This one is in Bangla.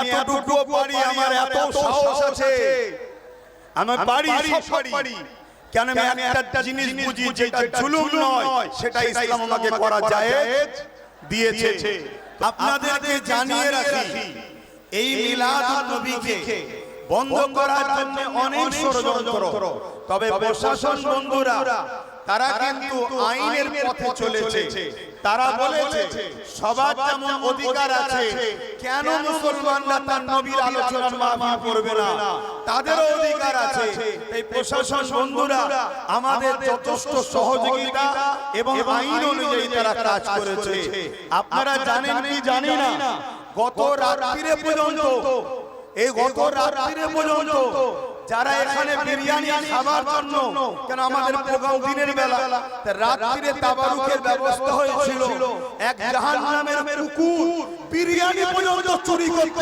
এতটুকু পারি আমার এত সাহস আছে। আমি পারি সব পারি। কেন আমি একটা জিনিস বুঝি যেটা জুলুম নয় সেটা ইসলাম আমাকে করা যায় দিয়েছে। আপনাদেরকে জানিয়ে রাখি এই মিলাদুন নবীকে বন্ধ করার জন্য অনেক ষড়যন্ত্র। তবে প্রশাসন বন্ধুরা তারা কিন্তু আইনের পথে চলেছে। তারা বলেছে সবার যেমন অধিকার আছে কেন মুসলমানরা তার নবীর আলোচনার মাফি করবে না। তাদেরও অধিকার আছে। এই প্রশাসন বন্ধুরা আমাদের যথেষ্ট সহযোগিতা এবং আইন অনুযায়ী তারা কাজ করেছে। আপনারা জানেন কি জানি না? গত রাত্রিরে পর্যন্ত এই গত রাত্রিরে পর্যন্ত যারা এখানে বিরিয়ানি খাবার জন্য কেন আমাদের প্রোগ্রাম দিনের বেলা তা রাত্রিরে তাবারুকের ব্যবস্থা হয়েছিল। এক জাহান্নামের কুকুর বিরিয়ানি পর্যন্ত চুরি করতে।